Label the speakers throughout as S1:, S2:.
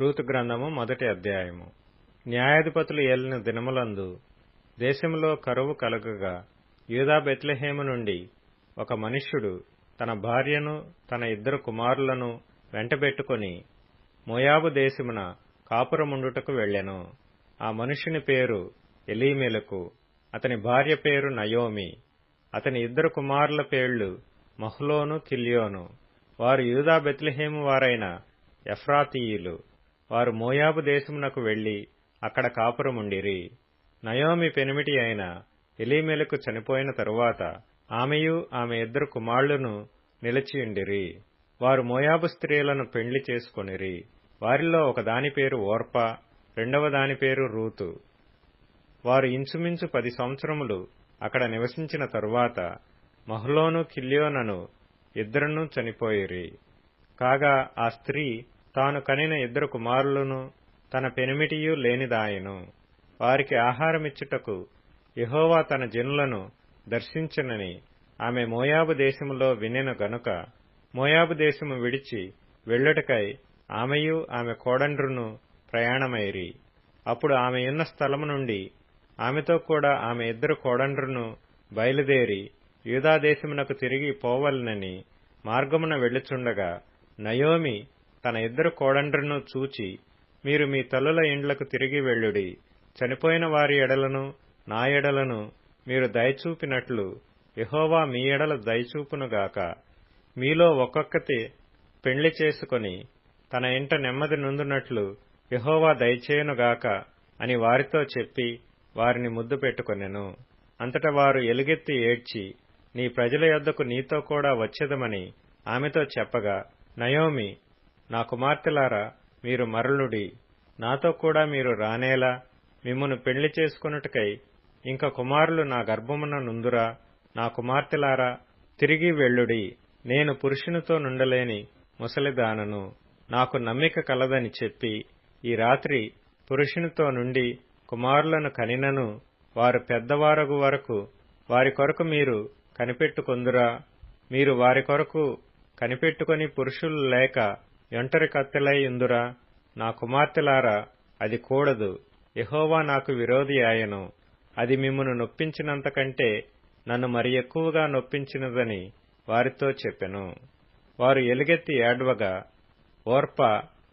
S1: Ruth గ్రంథము మొదటి అధ్యాయము. న్యాయాధిపతులు ఏలిన దినములందు దేశంలో కరువు కలుగగా యూదా బెత్లెహేము నుండి ఒక మనుష్యుడు తన భార్యను తన ఇద్దరు కుమారులను వెంటబెట్టుకొని మోయాబు దేశమున కాపురముండుటకు వెళ్ళెను. ఆ మనుష్యుని పేరు ఎలీమెలకు అతని భార్య పేరు నయోమి అతని ఇద్దరు కుమారుల పేళ్ళు మహ్లోను కిల్యోను. వారు యూదా బెత్లెహేము వారైన ఎఫ్రాతీయులు. వారు మోయాబు దేశమునకు వెళ్ళి అక్కడ కాపురముండిరి. నయోమి పెనిమిటి అయిన ఎలీమెలకు చనిపోయిన తరువాత ఆమెయు ఆమె ఇద్దరు కుమారులను నిలిచియుండిరి వారు మోయాబు స్త్రీలను పెండ్లి చేసుకొనిరి. వారిలో ఒక దాని పేరు ఓర్ప రెండవ దాని పేరు రూతు. వారు ఇంచుమించు పది సంవత్సరములు అక్కడ నివసించిన తరువాత మహ్లోను కిల్యోనను ఇద్దరును చనిపోయిరి. కాగా ఆ స్త్రీ తాను కనిన ఇద్దరు కుమారులను తన పెనిమిటియు లేనిదాయను. వారికి ఆహారమిచ్చుటకు యహోవా తన జనులను దర్శించనని ఆమె మోయాబు దేశములో వినెను గనుక మోయాబు దేశము విడిచి వెళ్ళుటకై ఆమెయు ఆమె కోడండ్రును ప్రయాణమైరి అప్పుడు ఆమె ఉన్న స్థలము నుండి ఆమెతో కూడా ఆమె ఇద్దరు కోడండ్రును బయలుదేరి యూదాదేశమునకు తిరిగి పోవలనని మార్గమున వెళ్ళుచుండగా నయోమి తన ఇద్దరు కోడండ్రును చూచి మీరు మీ తల్లుల ఇండ్లకు తిరిగి వెళ్ళుడి. చనిపోయిన వారి ఎడలను నా ఎడలను మీరు దయచూపినట్లు యహోవా మీ ఎడల దయచూపునుగాక మీలో ఒక్కొక్కతి పెండ్లి చేసుకొని తన ఇంట నెమ్మది నుందునట్లు యహోవా దయచేయునుగాక అని వారితో చెప్పి వారిని ముద్దు పెట్టుకొనెను. అంతట వారు ఎలుగెత్తి ఏడ్చి నీ ప్రజల యొద్దకు నీతో కూడా వచ్చేదమని ఆమెతో చెప్పగా నయోమి నా కుమార్తెలారా మీరు మరలుడి. నాతో కూడా మీరు రానేలా. మిమ్మను పెళ్ళి చేసుకున్నట్టుకై ఇంక కుమారులు నా గర్భమున నుందురా. నా కుమార్తెలారా తిరిగి వెళ్ళుడి. నేను పురుషునితో నుండలేని ముసలిదానను. నాకు నమ్మిక కలదని చెప్పి ఈ రాత్రి పురుషునితో నుండి కుమారులను కనినను. వారు పెద్దవారగు వరకు వారి కొరకు మీరు కనిపెట్టుకొందురా. మీరు వారి కొరకు కనిపెట్టుకుని పురుషులు లేక ఎంటరి కత్తెలై ఇందురా నా కుమార్తెలారా అది కూడదు. యహోవా నాకు విరోధి ఆయను. అది మిమ్మను నొప్పించినంతకంటే నన్ను మరి ఎక్కువగా నొప్పించినదని వారితో చెప్పెను. వారు ఎలుగెత్తి ఏడ్వగా ఓర్ప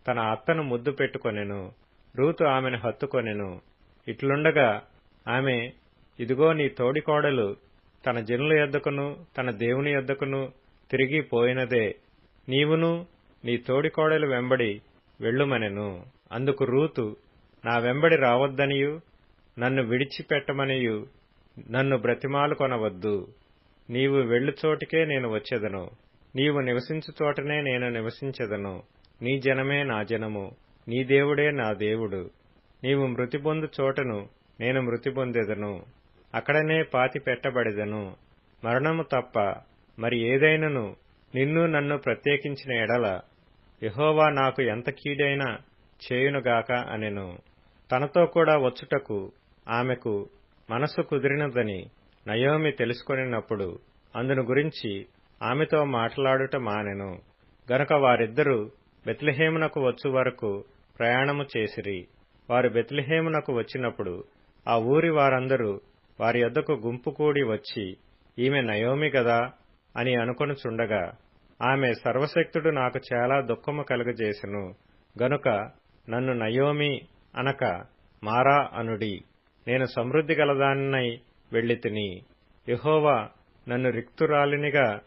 S1: తన అత్తను ముద్దు పెట్టుకొనెను. రూతు ఆమెను హత్తుకొనెను. ఇట్లుండగా ఆమె ఇదిగో నీ తోడికోడలు తన జనుల యొద్దకును తన దేవుని యొద్దకును తిరిగి పోయినదే. నీవును నీ తోడికోడలు వెంబడి వెళ్ళుమనెను. అందుకు రూతు నా వెంబడి రావద్దనియు నన్ను విడిచిపెట్టమనియు నన్ను బ్రతిమాలు కొనవద్దు. నీవు వెళ్ళు చోటికే నేను వచ్చేదను. నీవు నివసించు చోటనే నేను నివసించెదను. నీ జనమే నా జనము. నీ దేవుడే నా దేవుడు. నీవు మృతి పొందు చోటను నేను మృతి పొందెదను. అక్కడనే పాతి పెట్టబడెదను. మరణము తప్ప మరి ఏదైనను నిన్ను నన్ను ప్రత్యేకించిన ఎడల యహోవా నాకు ఎంత కీడైనా చేయునుగాక అనెను. తనతో కూడా వచ్చుటకు ఆమెకు మనసు కుదిరినదని నయోమి తెలుసుకొనినప్పుడు అందును గురించి ఆమెతో మాట్లాడుట మానెను. గనుక వారిద్దరూ బెత్లెహేమునకు వచ్చు వరకు ప్రయాణము చేసిరి. వారు బెత్లెహేమునకు వచ్చినప్పుడు ఆ ఊరి వారందరూ వారి యొద్దకు గుంపు కూడి వచ్చి ఈమె నయోమి గదా? అని అనుకొనుచుండగా ఆమె సర్వశక్తుడు నాకు చాలా దుఃఖము కలుగజేసెను. గనుక నన్ను నయోమి అనక మారా అనుడి. నేను సమృద్ధి గలదాన్నై వెళ్ళి తిని యహోవా నన్ను రిక్తురాలినిగా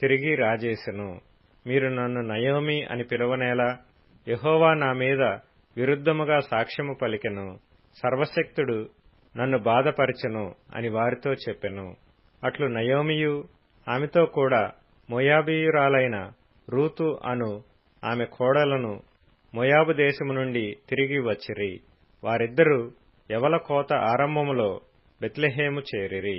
S1: తిరిగి రాజేశెను మీరు నన్ను నయోమి అని పిలువనేలా యహోవా నా మీద విరుద్ధముగా సాక్ష్యము పలికెను. సర్వశక్తుడు నన్ను బాధపరచెను అని వారితో చెప్పెను. అట్లు నయోమియు ఆమెతో కూడా మొయాబీయురాలైన రూతు అను ఆమె కోడలను మొయాబు దేశము నుండి తిరిగి వచ్చిరి. వారిద్దరూ ఎవల కోత ఆరంభములో బెత్లెహేము చేరిరి.